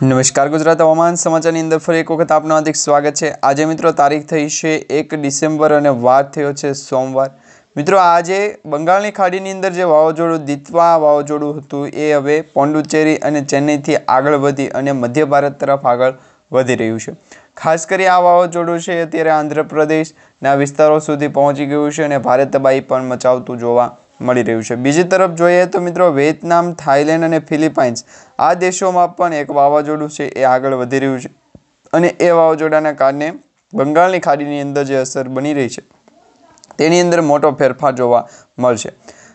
નમસ્કાર ગુજરાત હવામાન સમાચારની અંદર ફરી એક વખત આપનું હાર્દિક સ્વાગત છે. આજે મિત્રો તારીખ થઈ છે એક ડિસેમ્બર અને વાર થયો છે સોમવાર. મિત્રો આજે બંગાળની ખાડીની અંદર જે વાવાઝોડું દિત્વા વાવાઝોડું હતું એ હવે પોંડુચેરી અને ચેન્નઈથી આગળ વધી અને મધ્ય ભારત તરફ આગળ વધી રહ્યું છે. ખાસ કરી આ વાવાઝોડું છે અત્યારે આંધ્રપ્રદેશના વિસ્તારો સુધી પહોંચી ગયું છે અને ભારે તબાહી પણ મચાવતું જોવા મળી રહ્યું છે. બીજી તરફ જોઈએ તો મિત્રો, વિયેતનામ, થાઇલેન્ડ અને ફિલિપાઇન્સ, આ દેશોમાં પણ એક વાવાઝોડું છે, એ આગળ વધી રહ્યું છે. અને એ વાવાઝોડાના કારણે બંગાળની ખાડીની અંદર જે અસર બની રહી છે, તેની અંદર મોટો ફેરફાર જોવા મળશે.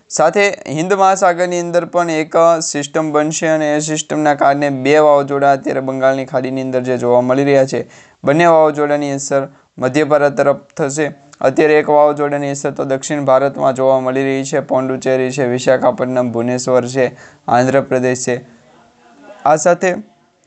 સાથે હિન્દ મહાસાગરની અંદર પણ એક સિસ્ટમ બનશે અને એ સિસ્ટમના કારણે બે વાવાઝોડા અત્યારે બંગાળની ખાડીની અંદર જે જોવા મળી રહ્યા છે, બંને વાવાઝોડાની અસર મધ્ય ભારત તરફ થશે. અત્યારે એક વાવાઝોડાની અસર તો દક્ષિણ ભારતમાં જોવા મળી રહી છે. પોંડુચેરી છે, વિશાખાપટ્ટનમ, ભુવનેશ્વર છે, આંધ્રપ્રદેશ છે. આ સાથે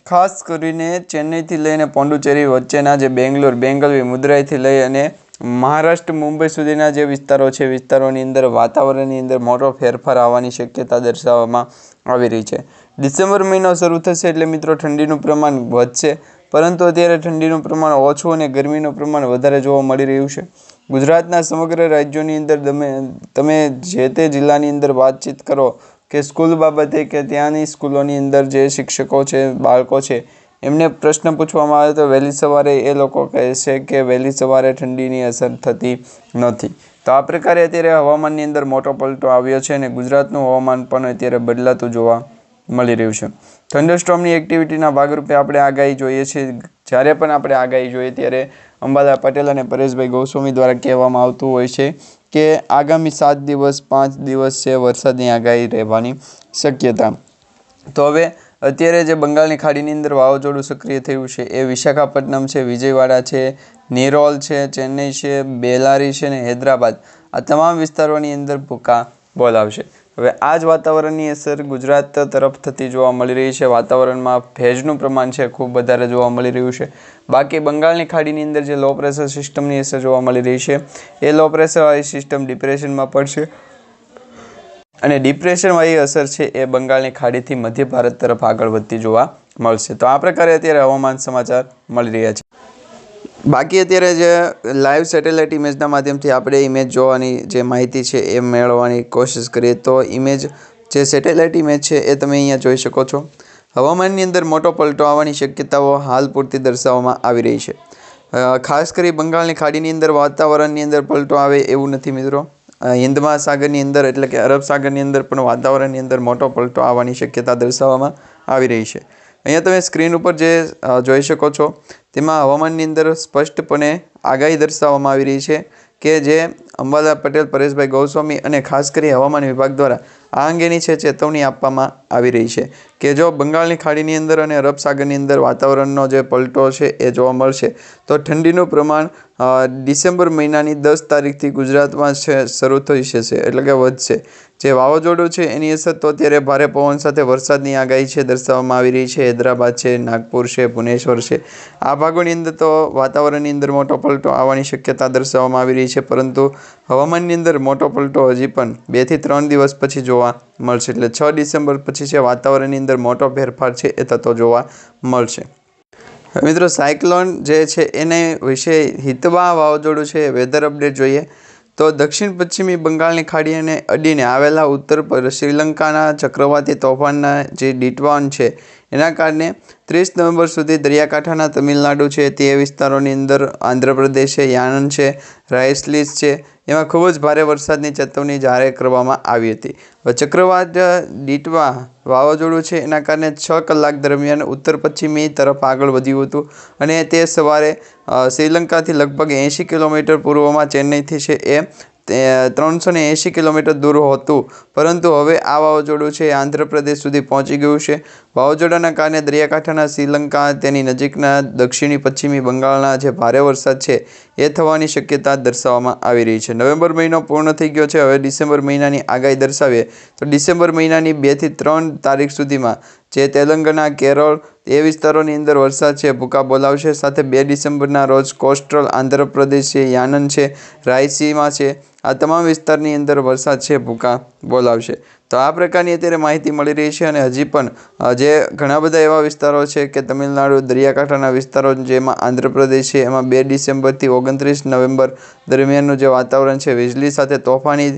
ખાસ કરીને ચેન્નઈથી લઈને પોંડુચેરી વચ્ચેના જે બેંગ્લોર, બેંગલવી મુદ્રાઈથી લઈ અને મહારાષ્ટ્ર, મુંબઈ સુધીના જે વિસ્તારો છે, વિસ્તારોની અંદર વાતાવરણની અંદર મોટો ફેરફાર આવવાની શક્યતા દર્શાવવામાં આવી રહી છે. ડિસેમ્બર મહિનો શરૂ થશે એટલે મિત્રો ઠંડીનું પ્રમાણ વધશે, પરંતુ અત્યારે ઠંડીનું પ્રમાણ ઓછું અને ગરમીનું પ્રમાણ વધારે જોવા મળી રહ્યું છે. ગુજરાતના સમગ્ર રાજ્યોની અંદર તમે તમે જે તે જિલ્લાની અંદર વાતચીત કરો કે સ્કૂલ બાબતે કે ત્યાંની સ્કૂલોની અંદર જે શિક્ષકો છે, બાળકો છે, એમને પ્રશ્ન પૂછવામાં આવે તો વહેલી સવારે એ લોકો કહે છે કે વહેલી સવારે ઠંડીની અસર થતી નથી. તો આ પ્રકારે અત્યારે હવામાનની અંદર મોટો પલટો આવ્યો છે અને ગુજરાતનું હવામાન પણ અત્યારે બદલાતું જોવા મળી રહ્યું છે. થંડરસ્ટોમની એક્ટિવિટીના ભાગરૂપે આપણે આગાહી જોઈએ છીએ જ્યારે પણ આપણે આગાહી જોઈએ ત્યારે અંબાદા પટેલ અને પરેશભાઈ ગોસ્વામી દ્વારા કહેવામાં આવતું હોય છે કે આગામી સાત દિવસ, પાંચ દિવસ છે વરસાદની આગાહી રહેવાની શક્યતા. તો હવે અત્યારે જે બંગાળની ખાડીની અંદર વાવાઝોડું સક્રિય થયું છે એ વિશાખાપટ્ટનમ છે, વિજયવાડા છે, નિરોલ છે, ચેન્નઈ છે, બેલારી છે ને હૈદરાબાદ. આ તમામ વિસ્તારોની અંદર ભૂકા બોલાવશે. હવે આ જ વાતાવરણની અસર ગુજરાત તરફ થતી જોવા મળી રહી છે. વાતાવરણમાં ભેજનું પ્રમાણ છે, ખૂબ વધારે જોવા મળી રહ્યું છે. બાકી બંગાળની ખાડીની અંદર જે લો પ્રેશર સિસ્ટમની અસર જોવા મળી રહી છે, એ લો પ્રેશરવાળી સિસ્ટમ ડિપ્રેશનમાં પડશે. અને ડિપ્રેશનવાળી અસર છે, એ બંગાળની ખાડીથી મધ્ય ભારત તરફ આગળ વધતી જોવા મળશે. તો આ પ્રકારે અત્યારે હવામાન સમાચાર મળી રહ્યા છે. બાકી અત્યારે જે લાઈવ સેટેલાઇટ ઇમેજના માધ્યમથી આપણે ઇમેજ જોવાની જે માહિતી છે એ મેળવવાની કોશિશ કરીએ, તો ઇમેજ જે સેટેલાઇટ ઇમેજ છે એ તમે અહીંયા જોઈ શકો છો. હવામાનની અંદર મોટો પલટો આવવાની શક્યતાઓ હાલ પૂરતી દર્શાવવામાં આવી રહી છે. ખાસ કરી બંગાળની ખાડીની અંદર વાતાવરણની અંદર પલટો આવે એવું નથી મિત્રો. હિન્દ મહાસાગરની અંદર એટલે કે અરબ સાગરની અંદર પણ વાતાવરણની અંદર મોટો પલટો આવવાની શક્યતા દર્શાવવામાં આવી રહી છે. અહીંયા તમે સ્ક્રીન ઉપર જે જોઈ શકો છો, તેમાં હવામાનની અંદર સ્પષ્ટપણે આગાહી દર્શાવવામાં આવી રહી છે કે જે અંબાલા પટેલ, પરેશભાઈ ગૌસ્વામી અને ખાસ કરી હવામાન વિભાગ દ્વારા આ અંગેની છે ચેતવણી આપવામાં આવી રહી છે કે જો બંગાળની ખાડીની અંદર અને અરબ સાગરની અંદર વાતાવરણનો જે પલટો છે એ જોવા મળશે, તો ઠંડીનું પ્રમાણ ડિસેમ્બર મહિનાની દસ તારીખથી ગુજરાતમાં છે, શરૂ થઈ જશે, એટલે કે વધશે. જે વાવાઝોડું છે, એની અસર તો અત્યારે ભારે પવન સાથે વરસાદની આગાહી છે, દર્શાવવામાં આવી રહી છે. હૈદરાબાદ છે, નાગપુર છે, ભુવનેશ્વર છે. આ ભાગોની અંદર તો વાતાવરણની અંદર મોટો પલટો આવવાની શક્યતા દર્શાવવામાં આવી રહી છે, પરંતુ હવામાનની અંદર મોટો પલટો હજી પણ બેથી ત્રણ દિવસ પછી જોવા મળશે. એટલે છ ડિસેમ્બર પછી છે વાતાવરણની અંદર મોટો ફેરફાર છે, એ થતો જોવા મળશે. મિત્રો, સાયક્લોન જે છે, એને વિશે હિતવા વાવાઝોડું છે વેધર અપડેટ જોઈએ. તો દક્ષિણ પશ્ચિમી બંગાળની ખાડીને અડીને આવેલા ઉત્તર પર શ્રીલંકાના ચક્રવાતી તોફાનના જે ડીટવાન છે એના કારણે ત્રીસ નવેમ્બર સુધી દરિયાકાંઠાના તમિલનાડુ છે, તે વિસ્તારોની અંદર આંધ્રપ્રદેશ છે, યાનન છે, રાયસલીસ છે, એમાં ખૂબ જ ભારે વરસાદની ચેતવણી જાહેર કરવામાં આવી હતી. ચક્રવાત ડીટવા વાવાઝોડું છે, એના કારણે છ કલાક દરમિયાન ઉત્તર પશ્ચિમી તરફ આગળ વધ્યું હતું અને તે સવારે શ્રીલંકાથી લગભગ એંશી કિલોમીટર પૂર્વમાં ચેન્નઈથી છે, એ તે ત્રણસો એંશી કિલોમીટર દૂર હતું. પરંતુ હવે આ વાવાઝોડું છે આંધ્રપ્રદેશ સુધી પહોંચી ગયું છે. વાવાઝોડાના કારણે દરિયાકાંઠાના શ્રીલંકા, તેની નજીકના દક્ષિણી પશ્ચિમી બંગાળના જે ભારે વરસાદ છે એ થવાની શક્યતા દર્શાવવામાં આવી રહી છે. નવેમ્બર મહિનો પૂર્ણ થઈ ગયો છે. હવે ડિસેમ્બર મહિનાની આગાહી દર્શાવીએ તો ડિસેમ્બર મહિનાની બેથી ત્રણ તારીખ સુધીમાં જે તેલંગાણા કેરળ એ વિસ્તારોની અંદર વરસાદ છે. ભૂકા બોલાવશે. સાથે બે ડિસેમ્બરના રોજ કોસ્ટ્રલ આંધ્રપ્રદેશ છે યાનન છે. રાયસીમા છે. આ તમામ વિસ્તારની અંદર વરસાદ છે. ભૂકા બોલાવશે. તો આ પ્રકારની અત્યારે માહિતી મળી રહી છે અને હજી પણ જે ઘણા બધા એવા વિસ્તારો છે કે તમિલનાડુ, દરિયાકાંઠાના વિસ્તારો જેમાં આંધ્રપ્રદેશ છે, એમાં બે ડિસેમ્બરથી ઓગણત્રીસ નવેમ્બર દરમિયાનનું જે વાતાવરણ છે, વીજળી સાથે તોફાની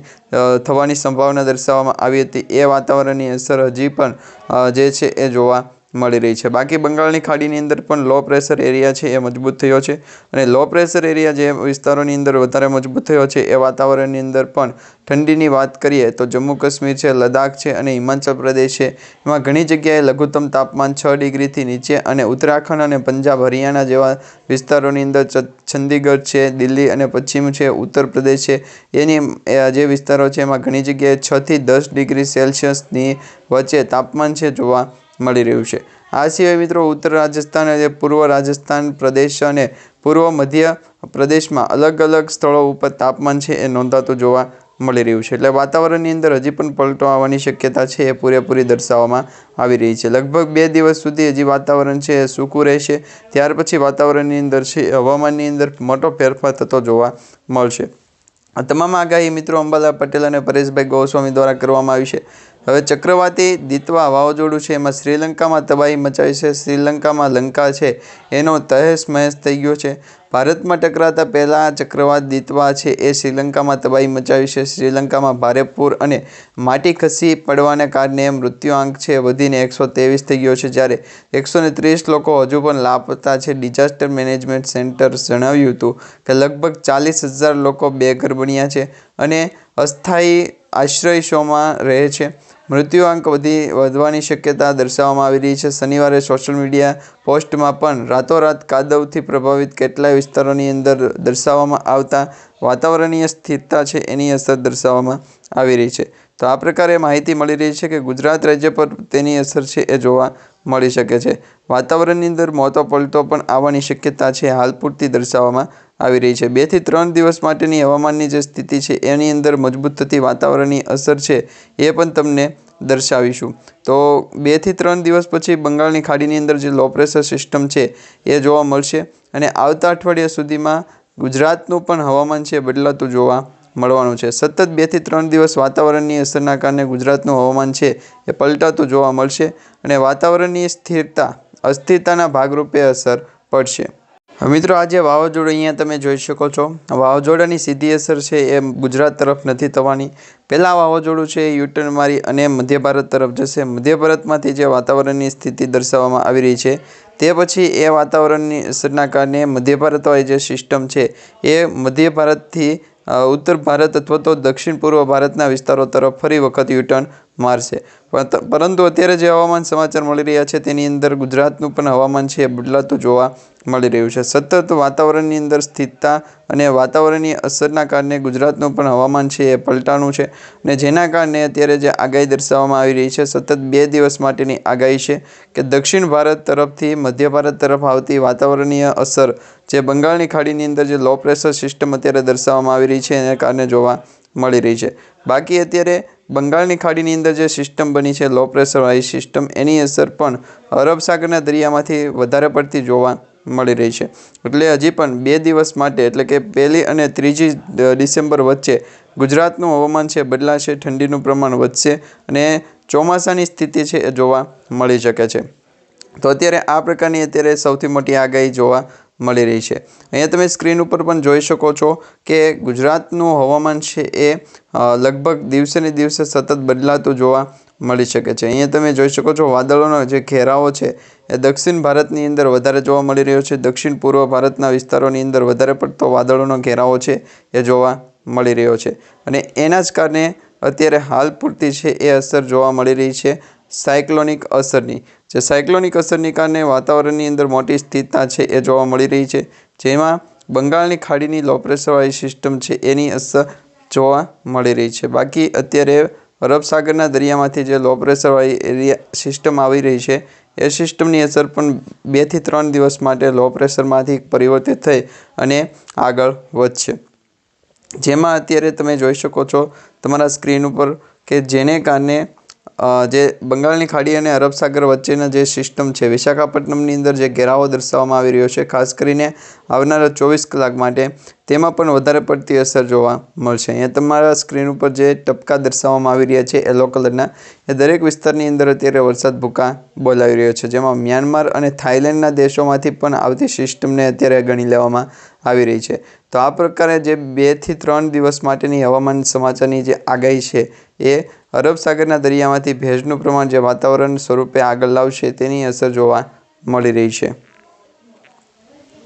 થવાની સંભાવના દર્શાવવામાં આવી હતી. એ વાતાવરણની અસર હજી પણ જે છે એ જોવા મળી રહી છે. બાકી બંગાળની ખાડીની અંદર પણ લો પ્રેશર એરિયા છે, એ મજબૂત થયો છે. અને લો પ્રેશર એરિયા જે વિસ્તારોની અંદર વધારે મજબૂત થયો છે, એ વાતાવરણની અંદર પણ ઠંડીની વાત કરીએ તો જમ્મુ કાશ્મીર છે, લદ્દાખ છે અને હિમાચલ પ્રદેશ છે. એમાં ઘણી જગ્યાએ લઘુત્તમ તાપમાન છ ડિગ્રીથી નીચે અને ઉત્તરાખંડ અને પંજાબ, હરિયાણા જેવા વિસ્તારોની અંદર ચંદીગઢ છે, દિલ્હી અને પશ્ચિમ છે, ઉત્તર પ્રદેશ છે. એની જે વિસ્તારો છે એમાં ઘણી જગ્યાએ છથી દસ ડિગ્રી સેલ્સિયસની વચ્ચે તાપમાન છે જોવા મળી રહ્યું છે. આ સિવાય મિત્રો ઉત્તર રાજસ્થાન અને પૂર્વ રાજસ્થાન પ્રદેશ અને પૂર્વ મધ્ય પ્રદેશમાં અલગ અલગ સ્થળો ઉપર તાપમાન છે એ નોંધાતું જોવા મળી રહ્યું છે. એટલે વાતાવરણની અંદર હજી પણ પલટો આવવાની શક્યતા છે એ પૂરેપૂરી દર્શાવવામાં આવી રહી છે. લગભગ બે દિવસ સુધી હજી વાતાવરણ છે એ સૂકું રહેશે. ત્યાર પછી વાતાવરણની અંદર છે હવામાનની અંદર મોટો ફેરફાર થતો જોવા મળશે. આ તમામ આગાહી મિત્રો અંબાલા પટેલ અને પરેશભાઈ ગોસ્વામી દ્વારા કરવામાં આવી છે. હવે ચક્રવાતી દિત્વા વાવાઝોડું છે. એમાં શ્રીલંકામાં તબાહી મચાવી છે. શ્રીલંકામાં લંકા છે. એનો તહેસ મહેસ થઈ ગયો છે. ભારતમાં ટકરાતા પહેલાં ચક્રવાત દિત્વા છે એ શ્રીલંકામાં તબાહી મચાવી છે. શ્રીલંકામાં ભારે પૂર અને માટી ખસી પડવાને કારણે મૃત્યુઆંક છે વધીને એકસો ત્રેવીસ થઈ ગયો છે. જ્યારે એકસો ને ત્રીસ લોકો હજુ પણ લાપતા છે. ડિઝાસ્ટર મેનેજમેન્ટ સેન્ટર જણાવ્યું હતું કે લગભગ ચાલીસ હજાર લોકો બેઘર બન્યા છે અને અસ્થાયી આશ્રય શોમાં રહે છે. મૃત્યુઆંક વધી વધવાની શક્યતા દર્શાવવામાં આવી રહી છે. શનિવારે સોશિયલ મીડિયા પોસ્ટમાં પણ રાતોરાત કાદવથી પ્રભાવિત કેટલાય વિસ્તારોની અંદર દર્શાવવામાં આવતા વાતાવરણીય સ્થિરતા છે એની અસર દર્શાવવામાં આવી રહી છે. તો આ પ્રકારે માહિતી મળી રહી છે કે ગુજરાત રાજ્ય પર તેની અસર છે એ જોવા મળી શકે છે. વાતાવરણની અંદર મોતો પલટો પણ આવવાની શક્યતા છે. હાલ પૂરતી દર્શાવવામાં આવી રહી છે. બેથી ત્રણ દિવસ માટેની હવામાનની જે સ્થિતિ છે, એની અંદર મજબૂત થતી વાતાવરણની અસર છે, એ પણ તમને દર્શાવીશું. તો બેથી ત્રણ દિવસ પછી બંગાળની ખાડીની અંદર જે લો પ્રેશર સિસ્ટમ છે, એ જોવા મળશે અને આવતા અઠવાડિયા સુધીમાં ગુજરાતનું પણ હવામાન છે, બદલાતું જોવા મળવાનું છે. સતત બેથી ત્રણ દિવસ વાતાવરણની અસરના કારણે ગુજરાતનું હવામાન છે, એ પલટાતું જોવા મળશે અને વાતાવરણની સ્થિરતા, અસ્થિરતાના ભાગરૂપે અસર પડશે. મિત્રો, આજે વાવાઝોડું અહીંયા તમે જોઈ શકો છો. વાવાઝોડાની સીધી અસર છે એ ગુજરાત તરફ નથી થવાની. પહેલાં વાવાઝોડું છે યુટર્ન મારી અને મધ્ય ભારત તરફ જશે. મધ્ય ભારતમાંથી જે વાતાવરણની સ્થિતિ દર્શાવવામાં આવી રહી છે, તે પછી એ વાતાવરણની અસરના કારણે મધ્ય ભારતવાળી જે સિસ્ટમ છે, એ મધ્ય ભારતથી ઉત્તર ભારત અથવા તો દક્ષિણ પૂર્વ ભારતના વિસ્તારો તરફ ફરી વખત યુટર્ન મારશે. પરંતુ અત્યારે જે હવામાન સમાચાર મળી રહ્યા છે, તેની અંદર ગુજરાતનું પણ હવામાન છે એ બદલાતું જોવા મળી રહ્યું છે. સતત વાતાવરણની અંદર સ્થિરતા અને વાતાવરણની અસરના કારણે ગુજરાતનું પણ હવામાન છે એ પલટાનું છે અને જેના કારણે અત્યારે જે આગાહી દર્શાવવામાં આવી રહી છે, સતત બે દિવસ માટેની આગાહી છે કે દક્ષિણ ભારત તરફથી મધ્ય ભારત તરફ આવતી વાતાવરણીય અસર, જે બંગાળની ખાડીની અંદર જે લો પ્રેશર સિસ્ટમ અત્યારે દર્શાવવામાં આવી રહી છે, એને કારણે જોવા મળી રહી છે. બાકી અત્યારે બંગાળની ખાડીની અંદર જે સિસ્ટમ બની છે લો પ્રેશરવાળી સિસ્ટમ, એની અસર પણ અરબ સાગરના દરિયામાંથી વધારે પડતી જોવા મળી રહી છે. એટલે હજી પણ બે દિવસ માટે, એટલે કે પહેલી અને ત્રીજી ડિસેમ્બર વચ્ચે ગુજરાતનું હવામાન છે, બદલાશે, ઠંડીનું પ્રમાણ વધશે અને ચોમાસાની સ્થિતિ છે એ જોવા મળી શકે છે. તો અત્યારે આ પ્રકારની અત્યારે સૌથી મોટી આગાહી જોવા મળી રહી છે. અહીંયા તમે સ્ક્રીન ઉપર પણ જોઈ શકો છો કે ગુજરાતનું હવામાન છે એ લગભગ દિવસે ને દિવસે સતત બદલાતું જોવા મળી શકે છે. અહીંયા તમે જોઈ શકો છો વાદળોનો જે ઘેરાવો છે એ દક્ષિણ ભારતની અંદર વધારે જોવા મળી રહ્યો છે. દક્ષિણ પૂર્વ ભારતના વિસ્તારોની અંદર વધારે પડતો વાદળોનો ઘેરાવો છે એ જોવા મળી રહ્યો છે. અને એના જ કારણે અત્યારે હાલ પૂરતી છે એ અસર જોવા મળી રહી છે સાયક્લોનિક અસરની. જે સાયક્લોનિક અસરની કારણે વાતાવરણની અંદર મોટી સ્થિરતા છે એ જોવા મળી રહી છે. જેમાં બંગાળની ખાડીની લો પ્રેશરવાળી સિસ્ટમ છે એની અસર જોવા મળી રહી છે. બાકી અત્યારે અરબ સાગરના દરિયામાંથી જે લો પ્રેશરવાળી એરિયા સિસ્ટમ આવી રહી છે, એ સિસ્ટમની અસર પણ બેથી ત્રણ દિવસ માટે લો પ્રેશરમાંથી પરિવર્તિત થઈ અને આગળ વધશે. જેમાં અત્યારે તમે જોઈ શકો છો તમારા સ્ક્રીન ઉપર કે જેને કારણે જે બંગાળની ખાડી અને અરબ સાગર વચ્ચેના જે સિસ્ટમ છે, વિશાખાપટ્ટનમની અંદર જે ઘેરાવો દર્શાવવામાં આવી રહ્યો છે, ખાસ કરીને આવનારા ચોવીસ કલાક માટે, તેમાં પણ વધારે પડતી અસર જોવા મળશે. અહીંયા તમારા સ્ક્રીન ઉપર જે ટપકા દર્શાવવામાં આવી રહ્યા છે, યલો કલરના, એ દરેક વિસ્તારની અંદર અત્યારે વરસાદ ભૂકા બોલાવી રહ્યો છે. જેમાં મ્યાનમાર અને થાઇલેન્ડના દેશોમાંથી પણ આવતી સિસ્ટમને અત્યારે ગણી લેવામાં આવી રહી છે. તો આ પ્રકારે જે બેથી ત્રણ દિવસ માટેની હવામાન સમાચારની જે આગાહી છે, એ અરબ સાગરના દરિયામાંથી ભેજનું પ્રમાણ જે વાતાવરણ સ્વરૂપે આગળ લાવશે તેની અસર જોવા મળી રહી છે.